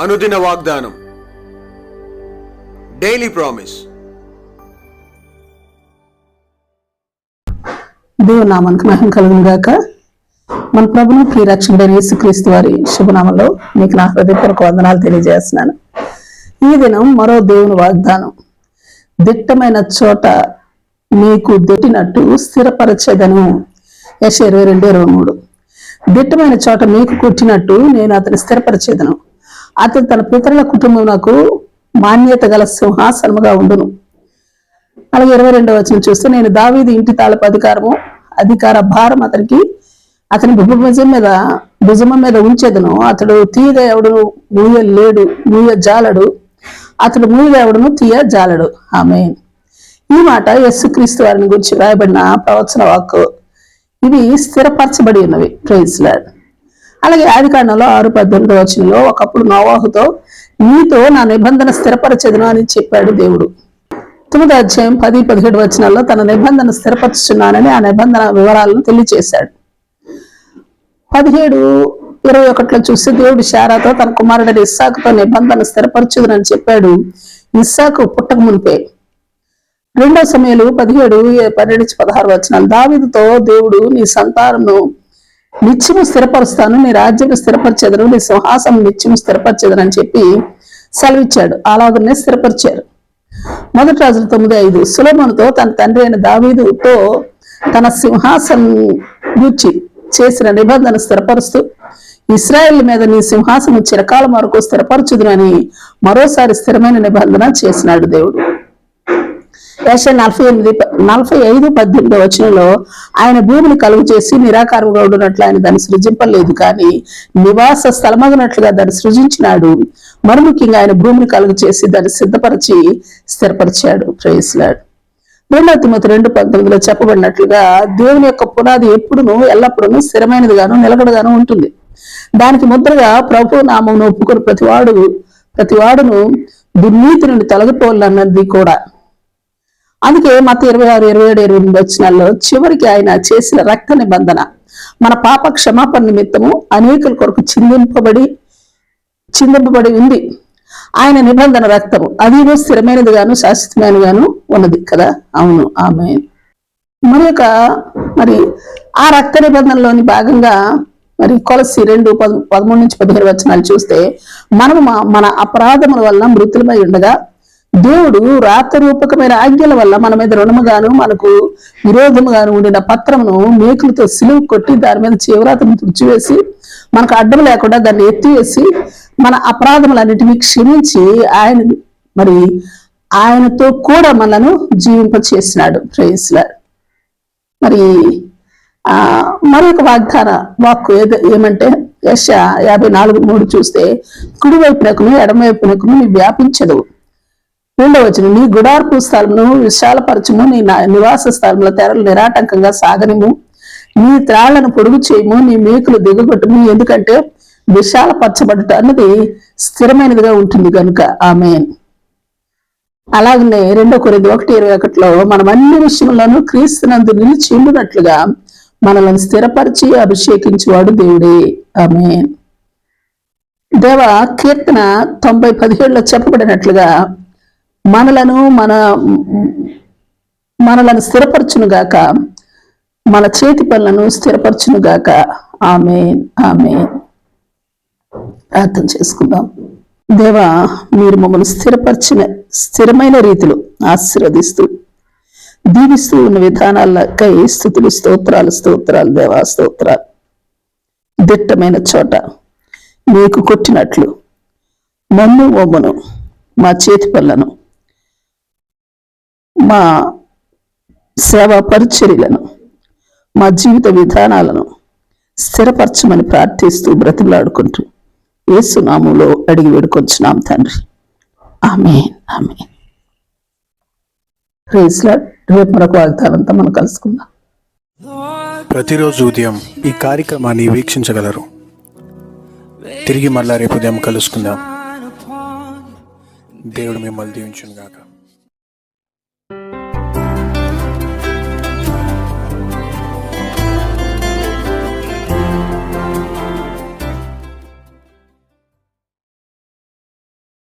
అనుదిన వాగ్దానం. Daily promise దేవుని నామానికి మహిమ కలుగును గాక. మన ప్రభుని ప్రియ రక్షకుడైన యేసుక్రీస్తు వారి శుభనామంలో మీకు నా హృదయపూర్వక వందనాలు తెలియజేస్తున్నాను. ఈ దినం మరో దేవుని వాగ్దానం. దిట్టమైన చోట మీకు దొట్టినట్టు స్థిరపరచేదను. యశ ఇరవై రెండు ఇరవై మూడు. దిట్టమైన చోట మీకు కుట్టినట్టు నేను అతని స్థిరపరచేదను. అతను తన పితరుల కుటుంబమునకు మాన్యత గల సింహాసనముగా ఉండును. అలాగే ఇరవై రెండవ వచ్చిన చూస్తే నేను దావీది ఇంటి తాలపు అధికారము అధికార భారం అతనికి అతని భుజం మీద భుజమ మీద ఉంచేదను. అతడు తీయగా ఎవడును మూయ లేడు మూయ జాలడు అతడు మూయగా ఎవడును తీయ జాలడు. ఆమె ఈ మాట యేసుక్రీస్తు వారిని గురించి రాయబడిన ప్రవచన వాక్కు. ఇవి స్థిరపరచబడి ఉన్నవి. ప్రైజ్ లాడ్ అలాగే ఆది కాండంలో ఆరు పద్దెనిమిది వచనంలో ఒకప్పుడు నోవాహుతో నీతో నా నిబంధన స్థిరపరచదును అని చెప్పాడు దేవుడు. తొమ్మిది అధ్యాయం పది పదిహేడు వచనాల్లో తన నిబంధన స్థిరపరుచున్నానని ఆ నిబంధన వివరాలను తెలియచేశాడు. పదిహేడు ఇరవై ఒకటిలో చూస్తే దేవుడు శారాతో తన కుమారుడైన ఇస్సాకుతో నిబంధన స్థిరపరచుదని చెప్పాడు. ఇస్సాకు పుట్టక మునిపే. రెండో సమయాలు పదిహేడు పన్నెండు నుంచి పదహారు వచనాలు దావిదుతో దేవుడు నీ సంతానము నిత్యము స్థిరపరుస్తాను నీ రాజ్యం స్థిరపరిచేదను నీ సింహాసం నిత్యము స్థిరపరిచేదను అని చెప్పి సెలవిచ్చాడు. అలాగనే స్థిరపరిచారు. మొదటి రాజుల తొమ్మిది ఐదు. సులభముతో తన తండ్రి అయిన దావీదుతో తన సింహాసనం గూర్చి చేసిన నిబంధన స్థిరపరుస్తూ ఇస్రాయల్ మీద నీ సింహాసనం చిరకాలం వరకు స్థిరపరచుదునని మరోసారి స్థిరమైన నిబంధన చేసినాడు దేవుడు. యశ నలభై ఎనిమిది నలభై ఐదు పద్దెనిమిది వచనంలో ఆయన భూమిని కలుగు చేసి నిరాకారముగా ఉండునట్లు ఆయన దాన్ని సృజింపలేదు కానీ నివాస స్థలమగినట్లుగా దాన్ని సృజించినాడు. మరి ముఖ్యంగా ఆయన భూమిని కలుగు చేసి దాన్ని సిద్ధపరిచి స్థిరపరిచాడు. ప్రేయస్లాడు రెండవ తిమ్మతి రెండు పంతొమ్మిదిలో చెప్పబడినట్లుగా దేవుని యొక్క పునాది ఎప్పుడునూ ఎల్లప్పుడూ స్థిరమైనదిగాను నిలకడగాను ఉంటుంది. దానికి ముద్రగా ప్రభు నామం ఒప్పుకొని ప్రతివాడు ప్రతివాడును దుర్నీతి నుండి తొలగిపోవాలన్నది కూడా. అందుకే మత ఇరవై ఆరు ఇరవై ఏడు ఇరవై ఎనిమిది వచ్చినాల్లో చివరికి ఆయన చేసిన రక్త నిబంధన మన పాప క్షమాపణ నిమిత్తము అనేకుల కొరకు చిందింపబడి చిందింపబడి ఉంది. ఆయన నిబంధన రక్తము. అది స్థిరమైనది గాను శాశ్వతమైనది గాను ఉన్నది కదా? అవును. ఆమె మరి యొక్క మరి ఆ రక్త నిబంధనలోని భాగంగా మరి కొలసి రెండు పద పదమూడు నుంచి పదిహేను వచనాలు చూస్తే మనము మన అపరాధముల వల్ల మృతులమై ఉండగా దేవుడు రాతరూపకమైన ఆజ్ఞల వల్ల మన మీద రుణముగాను మనకు విరోధముగాను ఉండిన పత్రమును మేకులతో సిలువు కొట్టి దాని మీద చివరాత్రిని తుడిచివేసి మనకు అడ్డం లేకుండా దాన్ని ఎత్తివేసి మన అపరాధములన్నిటినీ క్షమించి ఆయన మరి ఆయనతో కూడా మనను జీవింప చేసినాడు మరి ఆ మరొక వాగ్దాన వాక్కు ఏమంటే యశ యాభై నాలుగు మూడు చూస్తే కుడివైపునకును ఎడమవైపునకును వ్యాపించదు. రెండవ వచ్చిన నీ గుడార్పు స్థలమును విశాలపరచుము. నీ నా- నివాస స్థలంలో తెరలు నిరాటంకంగా సాగనిము. నీ త్రాళ్ళను పొడుగు చేయము. నీ మేకులు దిగగొట్టుము. ఎందుకంటే విశాలపరచబడట అన్నది స్థిరమైనదిగా ఉంటుంది కనుక ఆమె అలాగనే రెండో కొరింది ఒకటి ఇరవై ఒకటిలో మనం అన్ని విషయంలోనూ క్రీస్తునందు నిలిచి ఉండినట్లుగా మనల్ని స్థిరపరిచి అభిషేకించేవాడు దేవుడే. ఆమె దేవ కీర్తన తొంభై పదిహేడులో చెప్పబడినట్లుగా మనలను మన మనలను స్థిరపరచునుగాక మన చేతి పనులను స్థిరపరచునుగాక ఆమె ఆమె ప్రార్థన చేసుకుందాం. దేవా మీరు మమ్మల్ని స్థిరపరిచిన స్థిరమైన రీతిలో ఆశీర్వదిస్తూ దీవిస్తూ ఉన్న విధానాలకై స్థుతులు స్తోత్రాలు స్తోత్రాలు దేవా స్తోత్రాలు. దిట్టమైన చోట మీకు కొట్టినట్లు నన్ను ఒమ్మను మా చేతి పనులను మా సేవా పరిచర్యలను మా జీవిత విధానాలను స్థిరపరచమని ప్రార్థిస్తూ బ్రతిమలాడుకుంటూ ఏసునామంలో అడిగి వేడుకొంచున్నాం తండ్రి. ఆమె ఆమె రేపు మరొక వాగ్దానంతో మనం కలుసుకుందాం. ప్రతిరోజు ఉదయం ఈ కార్యక్రమాన్ని వీక్షించగలరు. తిరిగి మళ్ళా రేపు ఉదయం కలుసుకుందాం. దేవుడు మిమ్మల్ని దీవించును గాక